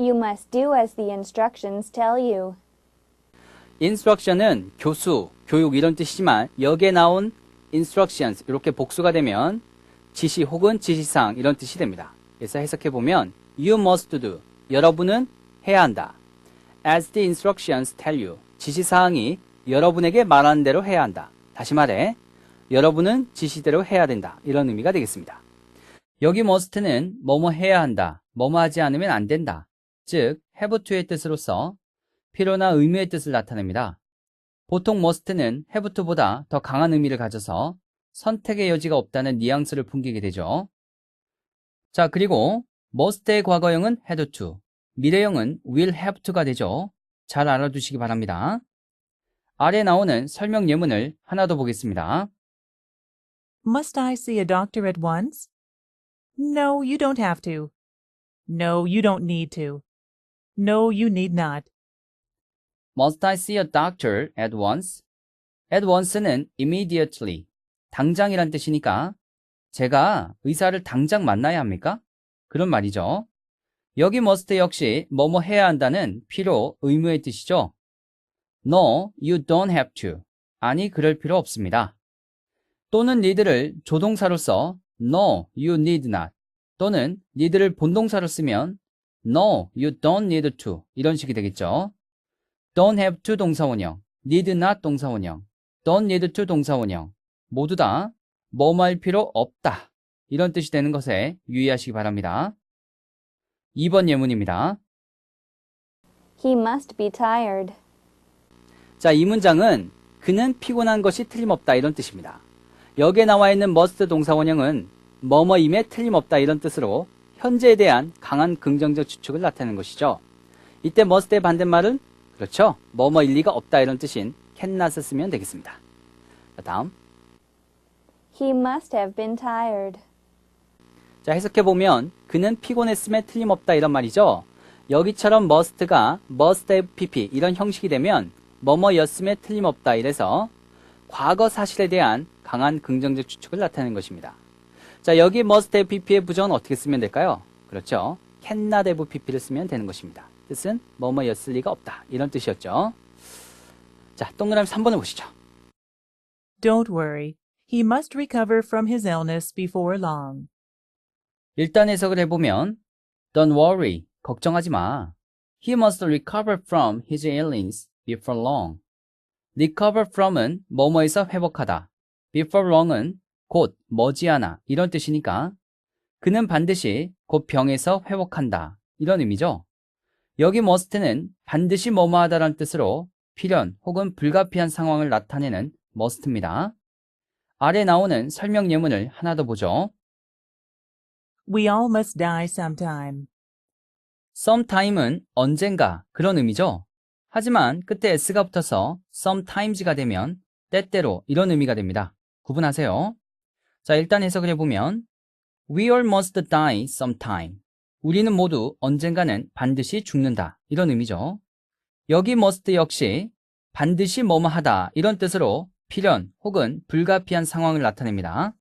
You must do as the instructions tell you. instruction은 교수, 교육 이런 뜻이지만 여기에 나온 instructions 이렇게 복수가 되면 지시 혹은 지시사항 이런 뜻이 됩니다. 그래서 해석해 보면 you must do 여러분은 해야 한다. as the instructions tell you 지시사항이 여러분에게 말하는 대로 해야 한다. 다시 말해 여러분은 지시대로 해야 된다. 이런 의미가 되겠습니다. 여기 must는 뭐뭐 해야 한다. 뭐뭐 하지 않으면 안 된다. 즉 have to의 뜻으로서 필요나 의무의 뜻을 나타냅니다. 보통 must는 have to보다 더 강한 의미를 가져서 선택의 여지가 없다는 뉘앙스를 풍기게 되죠. 자, 그리고 must의 과거형은 had to, 미래형은 will have to가 되죠. 잘 알아두시기 바랍니다. 아래 나오는 설명 예문을 하나 더 보겠습니다. Must I see a doctor at once? No, you don't have to. No, you don't need to. No, you need not. Must I see a doctor at once? At once는 immediately, 당장이란 뜻이니까 제가 의사를 당장 만나야 합니까? 그런 말이죠. 여기 must 역시 뭐뭐 해야 한다는 필요, 의무의 뜻이죠. No, you don't have to. 아니, 그럴 필요 없습니다. 또는 need를 조동사로서 No, you need not. 또는 need를 본동사로 쓰면 No, you don't need to. 이런 식이 되겠죠. don't have to 동사원형, need not 동사원형, don't need to 동사원형 모두 다 뭐뭐 할 필요 없다. 이런 뜻이 되는 것에 유의하시기 바랍니다. 2번 예문입니다. He must be tired. 자, 이 문장은 그는 피곤한 것이 틀림없다 이런 뜻입니다. 여기에 나와 있는 must 동사원형은 뭐뭐임에 틀림없다 이런 뜻으로 현재에 대한 강한 긍정적 추측을 나타내는 것이죠. 이때 must의 반대말은 그렇죠. 뭐뭐 일 리가 없다 이런 뜻인 cannot을 쓰면 되겠습니다. 자, 다음. He must have been tired. 자, 해석해보면 그는 피곤했음에 틀림없다 이런 말이죠. 여기처럼 must가 must have pp 이런 형식이 되면 뭐뭐였음에 틀림없다 이래서 과거 사실에 대한 강한 긍정적 추측을 나타내는 것입니다. 자, 여기 must have pp의 부정은 어떻게 쓰면 될까요? 그렇죠. cannot have pp를 쓰면 되는 것입니다. 뜻은 뭐뭐였을 리가 없다 이런 뜻이었죠. 자, 동그라미 3번을 보시죠. Don't worry. He must recover from his illness before long. 일단 해석을 해보면 Don't worry, 걱정하지 마. He must recover from his illness before long. recover from은 뭐뭐에서 회복하다. before long은 곧, 머지않아 이런 뜻이니까 그는 반드시 곧 병에서 회복한다. 이런 의미죠. 여기 must는 반드시 뭐뭐하다라는 뜻으로 필연 혹은 불가피한 상황을 나타내는 must입니다. 아래 나오는 설명 예문을 하나 더 보죠. We all must die sometime. sometime은 언젠가 그런 의미죠. 하지만 끝에 s가 붙어서 sometimes가 되면 때때로 이런 의미가 됩니다. 구분하세요. 자, 일단 해석을 해보면 We all must die sometime. 우리는 모두 언젠가는 반드시 죽는다. 이런 의미죠. 여기 must 역시 반드시 뭐뭐 하다 이런 뜻으로 필연 혹은 불가피한 상황을 나타냅니다.